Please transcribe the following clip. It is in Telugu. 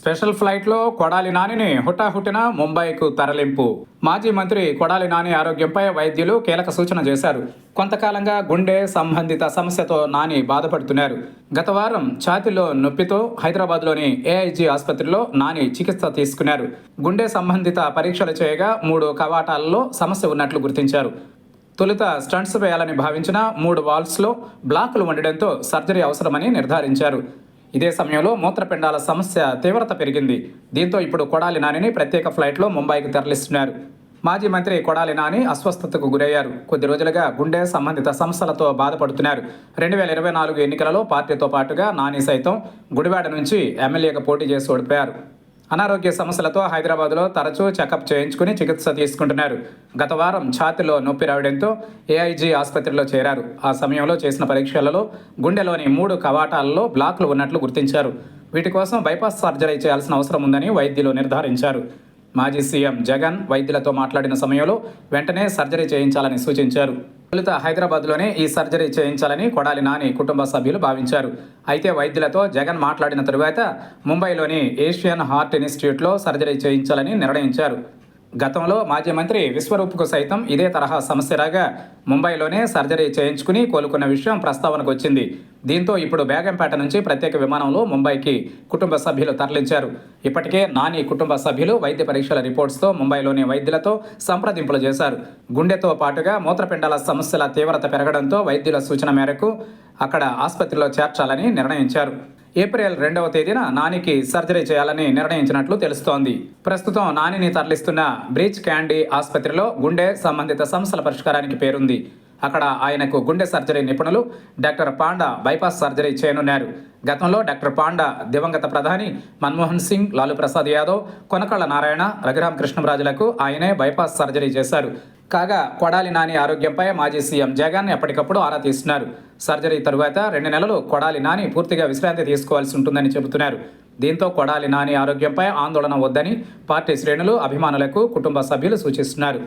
Special ఫ్లైట్లో కొడాలి నానిని హుటాహుటిన ముంబైకు తరలింపు. మాజీ మంత్రి కొడాలి నాని ఆరోగ్యంపై వైద్యులు కీలక సూచన చేశారు. కొంతకాలంగా గుండె సంబంధిత సమస్యతో నాని బాధపడుతున్నారు. గత వారం ఛాతీలో నొప్పితో హైదరాబాద్లోని ఏఐజీ ఆసుపత్రిలో నాని చికిత్స తీసుకున్నారు. గుండె సంబంధిత పరీక్షలు చేయగా మూడు కవాటాలలో సమస్య ఉన్నట్లు గుర్తించారు. తొలుత స్టంట్స్ వేయాలని భావించిన మూడు వాల్స్లో బ్లాకులు ఉండడంతో సర్జరీ అవసరమని నిర్ధారించారు. ఇదే సమయంలో మూత్రపిండాల సమస్య తీవ్రత పెరిగింది. దీంతో ఇప్పుడు కొడాలి నానిని ప్రత్యేక ఫ్లైట్లో ముంబైకి తరలిస్తున్నారు. మాజీ మంత్రి కొడాలి నాని అస్వస్థతకు గురయ్యారు. కొద్ది రోజులుగా గుండె సంబంధిత సమస్యలతో బాధపడుతున్నారు. రెండు వేల ఇరవై నాలుగు ఎన్నికలలో పార్టీతో పాటుగా నాని సైతం గుడివాడ నుంచి ఎమ్మెల్యేగా పోటీ చేసి ఓడిపోయారు. అనారోగ్య సమస్యలతో హైదరాబాద్లో తరచూ చెకప్ చేయించుకుని చికిత్స తీసుకుంటున్నారు. గత వారం ఛాతిలో నొప్పి రావడంతో ఏఐజీ ఆసుపత్రిలో చేరారు. ఆ సమయంలో చేసిన పరీక్షలలో గుండెలోని మూడు కవాటాలలో బ్లాక్లు ఉన్నట్లు గుర్తించారు. వీటి కోసం బైపాస్ సర్జరీ చేయాల్సిన అవసరం ఉందని వైద్యులు నిర్ధారించారు. మాజీ సీఎం జగన్ వైద్యులతో మాట్లాడిన సమయంలో వెంటనే సర్జరీ చేయించాలని సూచించారు. తొలుత హైదరాబాద్లోనే ఈ సర్జరీ చేయించాలని కొడాలి నాని కుటుంబ సభ్యులు భావించారు. అయితే వైద్యులతో జగన్ మాట్లాడిన తరువాత ముంబైలోని ఏషియన్ హార్ట్ ఇన్స్టిట్యూట్లో సర్జరీ చేయించాలని నిర్ణయించారు. గతంలో మాజీ మంత్రి విశ్వరూప్కు సైతం ఇదే తరహా సమస్య రాగా ముంబైలోనే సర్జరీ చేయించుకుని కోలుకున్న విషయం ప్రస్తావనకు వచ్చింది దీంతో ఇప్పుడు బేగంపేట నుంచి ప్రత్యేక విమానంలో ముంబైకి కుటుంబ సభ్యులు తరలించారు. ఇప్పటికే నాని కుటుంబ సభ్యులు వైద్య పరీక్షల రిపోర్ట్స్తో ముంబైలోని వైద్యులతో సంప్రదింపులు చేశారు. గుండెతో పాటుగా మూత్రపిండాల సమస్యల తీవ్రత పెరగడంతో వైద్యుల సూచన మేరకు అక్కడ ఆసుపత్రిలో చేర్చాలని నిర్ణయించారు. ఏప్రిల్ రెండవ తేదీన నానికి సర్జరీ చేయాలని నిర్ణయించినట్లు తెలుస్తోంది. ప్రస్తుతం నానిని తరలిస్తున్న బ్రీచ్ క్యాండీ ఆసుపత్రిలో గుండె సంబంధిత సమస్యల పరిష్కారానికి పేరుంది. అక్కడ ఆయనకు గుండె సర్జరీ నిపుణులు డాక్టర్ పాండా బైపాస్ సర్జరీ చేయనున్నారు. గతంలో డాక్టర్ పాండా దివంగత ప్రధాని మన్మోహన్ సింగ్ లాలూ ప్రసాద్ యాదవ్ కొనకళ్ళ నారాయణ రఘురామ కృష్ణరాజులకు ఆయనే బైపాస్ సర్జరీ చేశారు. కాగా కొడాలి నాని ఆరోగ్యంపై మాజీ సీఎం జగన్ ఎప్పటికప్పుడు ఆరా తీస్తున్నారు. సర్జరీ తరువాత రెండు నెలలు కొడాలి నాని పూర్తిగా విశ్రాంతి తీసుకోవాల్సి ఉంటుందని చెబుతున్నారు. దీంతో కొడాలి నాని ఆరోగ్యంపై ఆందోళన వద్దని పార్టీ శ్రేణులు అభిమానులకు కుటుంబ సభ్యులు సూచిస్తున్నారు.